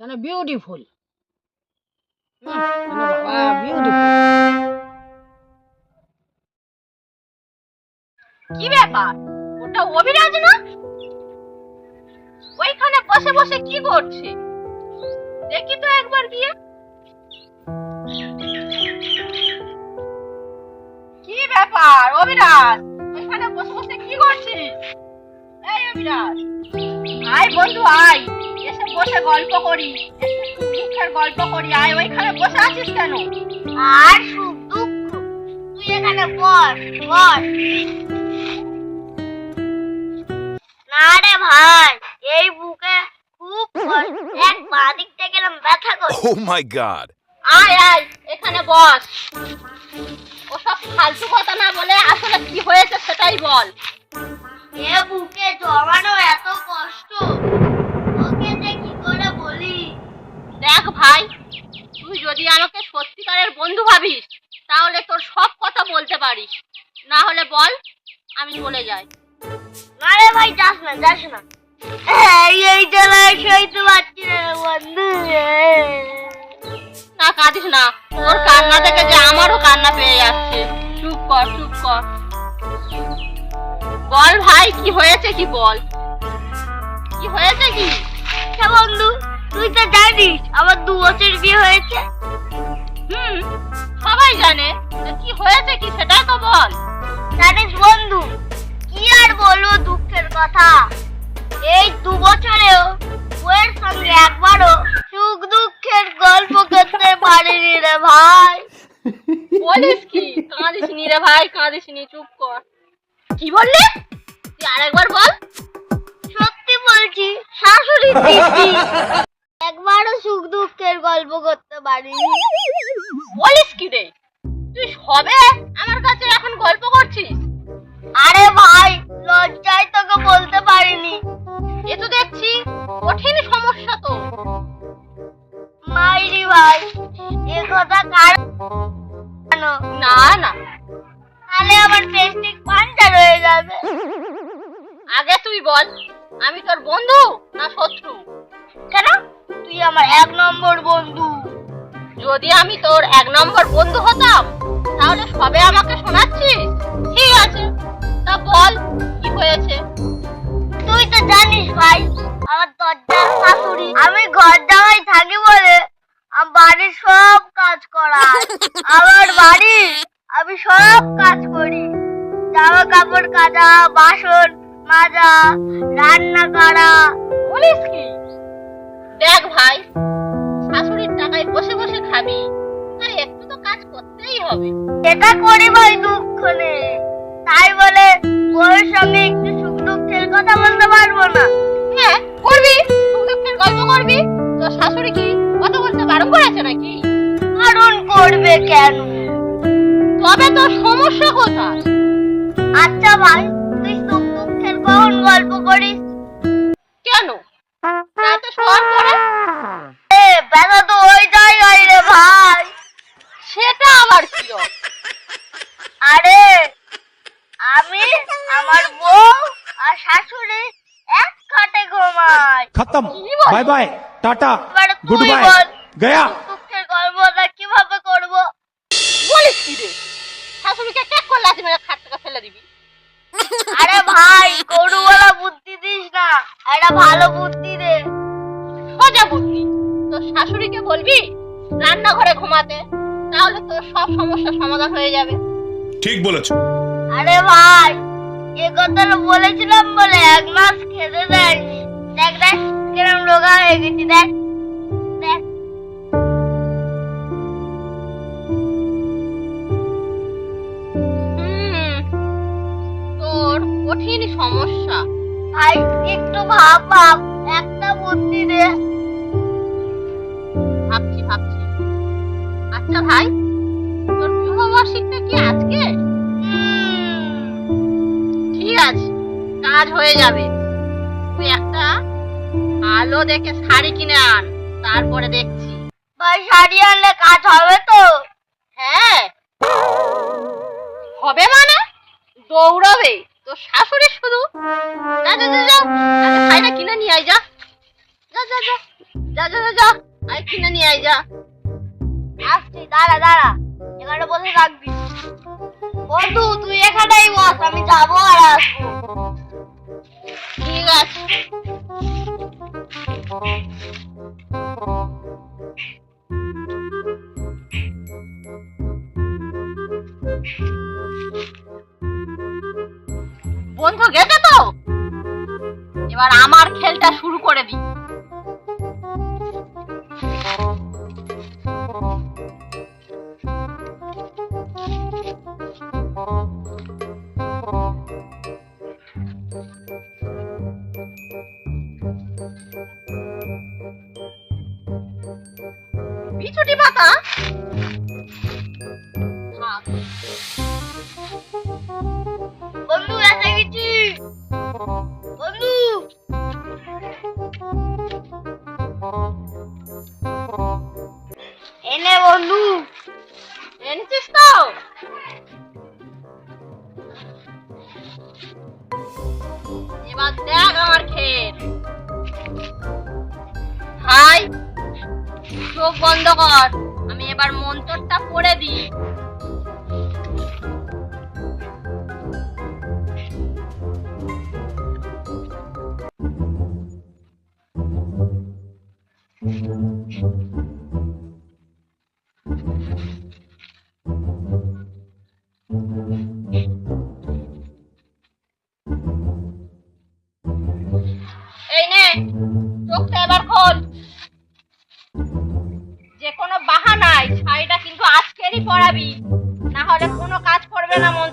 Beautiful beautiful কি ব্যাপার? ওটা অভিরাজ না? ওইখানে বসে বসে কি করছে? দেখি তো একবার গিয়ে। কি ব্যাপার অভিরাজ? ওইখানে বসে বসে কি করছিস? এই অভিরাজ। আয় বন্ধু আয়। এসে বসে গল্প করি। সুখ দুঃখের গল্প করি। আয় ওইখানে বসে আছিস কেন? আর সুখ দুঃখ তুই এখানে বস বস। না রে ভাই এই বুকে খুব কষ্ট। এক বাদিক থেকে এরম ব্যথা করছে। Oh my god. আয় আয় এখানে বস। ওসব ফালতু কথা না বলে আসলে কি হয়েছে সেটাই বল। এ বুকে জমানো এত কষ্ট। করে দেখ ভাই, তুই যদি আমাকে সত্যিকারের বন্ধু ভাবিস, তাহলে তোর সব কথা বলতে পারিস। না হলে বল, আমি চলে যাই। আরে ভাই, যাস না যাস না। এই জ্বালায় না না, কাঁদিস না। তোর কান্না দেখে যে আমারও কান্না পেয়ে যাচ্ছে। চুপ কর চুপ কর। বল ভাই, কি হয়েছে কি বল? কি হয়েছে কি? বন্ধু তুই তো জানিস আমার দু বছর বিয়ে হয়েছে। হুম সবাই জানে কি হয়েছে কি গল্প করতে পারিনি। বলিস কি রে? তুই সবে আমার কাছে এখন গল্প করছিস? আরে ভাই লজ্জায় তোকে বলতে পারিনি। এ তো দেখছি কঠিন সমস্যা তো। মাইরি ভাই এ কথা কার না না। তাহলে আমার টেস্টিক পাঞ্চার রয়ে যাবে। আগে তুই বল। আমি তোর বন্ধু না শত্রু? কেন? তুই আমার এক নম্বর বন্ধু। যদি আমি তোর এক নম্বর বন্ধু হতাম, তাহলে সবে আমাকে শোনাচ্ছিস? ঠিক আছে? তা বল, কি হয়েছে? তুই তো জানিস ভাই, আমার দরজার শাশুড়ি। আমি ঘর জামাই থাকি বলে আমার বাড়ির সব কাজ করা আমার বাড়ি, আমি সব কাজ করি। জামা কাপড় কাচা, বাসন মাজা রান্না করা বলিস কি? দেখ ভাই শাশুড়ির টাকায় বসে বসে খাবি তাই একটু তো কাজ করতেই হবে। এটা করি ভাই দুঃখ নেই তাই বলে বউয়ের সঙ্গে একটু সুখ দুঃখের কথা বলতে পারব না। হ্যাঁ করবি? সুখ দুঃখের গল্প করবি? তোর শাশুড়ি কি কথা বলতে বারণ করেছে নাকি? কারণ করবে কেন? তবে তোর সমস্যা কোথায়? আচ্ছা ভাই কখন গল্প করিস? কেন? রাতে শোয়ার পরে? এ ব্যথা তো ওই জায়গায় রে ভাই। সেটা আবার কি আরে আমি আমার বউ আর শাশুড়ি এক খাটে ঘুমাই খতম। Bye bye tata. Good bye. গয়া। ভাই গরুওয়ালা বুদ্ধি দিস না। একটা ভালো বুদ্ধি দে। সোজা বুদ্ধি। তোর শাশুড়িকে বলবি রান্নাঘরে ঘুমাতে তাহলে তোর সব সমস্যার সমাধান হয়ে যাবে। ঠিক বলেছ। আরে ভাই এ কথাটা বলেছিলাম বলে এক মাস খেতে দেয়নি দেখ দেখ কিরম রোগা হয়ে গেছি দেখ দেখ। কঠিন সমস্যা। ভাই একটু ভাব ভাব। একটা বুদ্ধি দে। ভাবছি ভাবছি। আচ্ছা ভাই তোর বিবাহবার্ষিকটা কি আজকে? ঠিক আছে কাজ হয়ে যাবে। তুই একটা ভালো দেখে শাড়ি কিনে আন তারপরে দেখছি। ভাই শাড়ি আনলে কাজ হবে তো? হ্যাঁ। হবে মানে? দৌড়াবে। তোর শাশুড়ি শুধু? যা যা যা যা। আগে শাড়িটা কিনে নিয়ে আয় যা। যা যা যা। যা যা যা, যা। আই কিনে নিয়ে আই যা। আসছি দাঁড়া দাঁড়া। এখানে বসে থাকবি বন্ধু তুই এখানেই বস আমি যাব আর আসব। ঠিক আছে। এবার আমার খেলটা শুরু করে দিই। এনেছিস তো এবার দেখ আমার খেল হাই চোখ বন্ধ কর! আমি এবার মন্ত্রটা পড়ে দিই। এই কাজ করবে না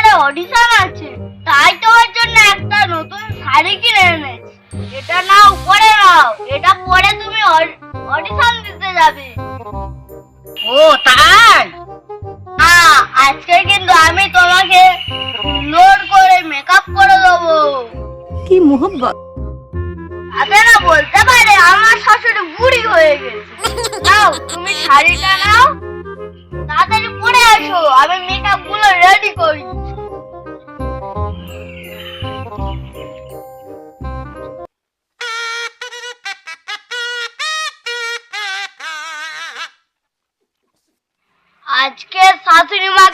দিদি অডিশন আছে। তাই তোমার জন্য একটা নতুন শাড়ি কিনে এনেছি। এটা নাও পরে নাও। এটা পরে তুমি অডিশন দিতে যাবে। ও তাই? হ্যাঁ আজকে কিন্তু আমি তোমাকে লোড করে মেকআপ করে দেবো। কি মোহব্বত? তাতে না বলতে পারে আমার শাশুড়ি বুড়ি হয়ে গেছে। নাও তুমি শাড়িটা নাও। তাড়াতাড়ি পরে আসো আমি মেকআপগুলো রেডি করি।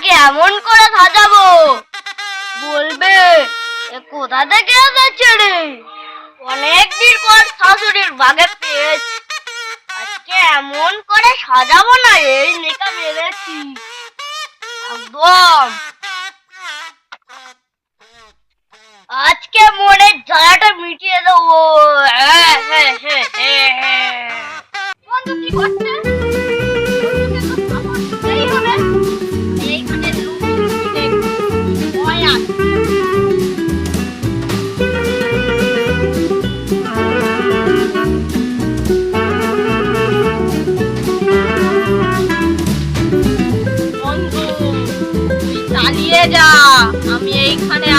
শাশুড়ি এমন করে সাজাবো। বলবে কোথা থেকে এসেছে রে? অনেকদিন পর শাশুড়ির বাগে পেয়েছি। আজকে এমন করে সাজাবো না এই মেকআপ এনেছি একদম। আজকে মনের জ্বালাটা মিটিয়ে দেবো। হ্যাঁ, হ্যাঁ, হ্যাঁ, হ্যাঁ, হ্যাঁ। বন্ধু কি করছে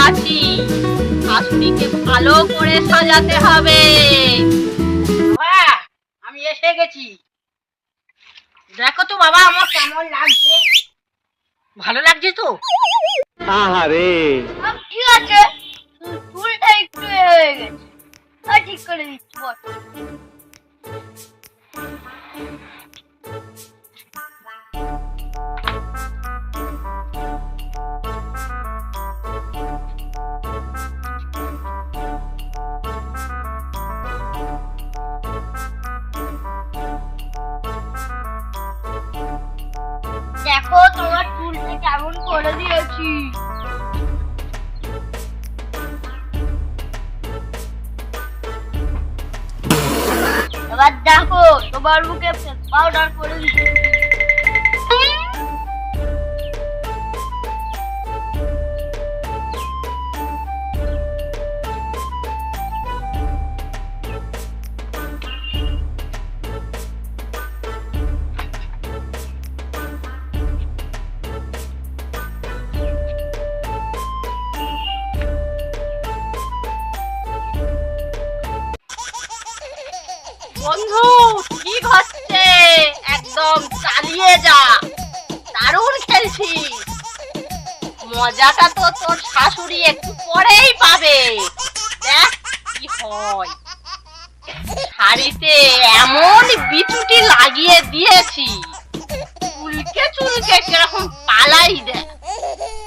আছি। শাশুড়িকে ভালো করে সাজাতে হবে। আমি এসে গেছি। দেখো তো বাবা আমার কেমন লাগছে। ভালো লাগছে তো? সব ঠিক আছে? চুলটা একটু হয়ে গেছে। ঠিক করে দিচ্ছি বল dessus. Rat d'info, je m'en loupe, c'est pas un d'info. বন্ধু ঠিক হচ্ছে একদম চালিয়ে যা। দারুণ খেলছি মজাটা তো তোর শাশুড়ি একটু পরেই পাবে। দেখ কি হয়। শাড়িতে এমন বিচুটি লাগিয়ে দিয়েছি। চুলকে চুলকে কীরকম পালাই দেখ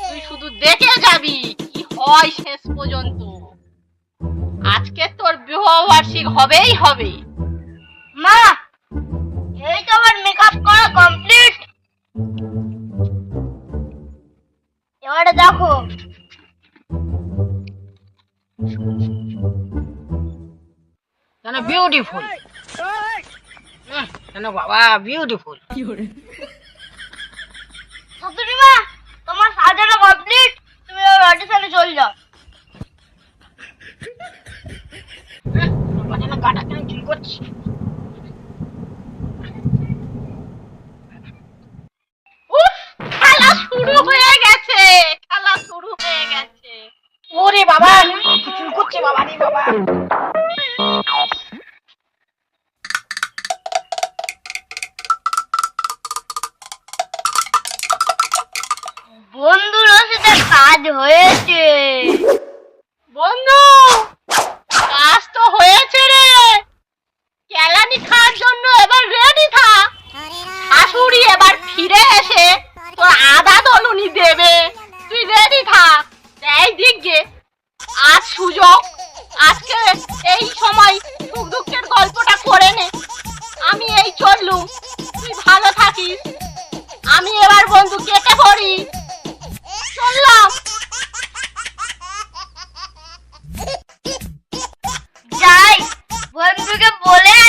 তুই শুধু দেখে যাবি কি হয় শেষ পর্যন্ত। আজকে তোর বিবাহ বার্ষিক হবেই হবে। মা এই তো আমার মেকআপ করা কমপ্লিট এবারে দেখো। যেন বিউটিফুল যেন বাবা বিউটিফুল শাশুড়ি মা তোমার সাজানো কমপ্লিট তুমি অডিশনে চলে যাও। যেন গাটা কেন চুল করছে উফ খেলা শুরু হয়ে গেছে খেলা শুরু হয়ে গেছে ওরে বাবা করছে বাবা রে বাবা। বন্ধুর সাথে কাজ হয়েছে। polémica.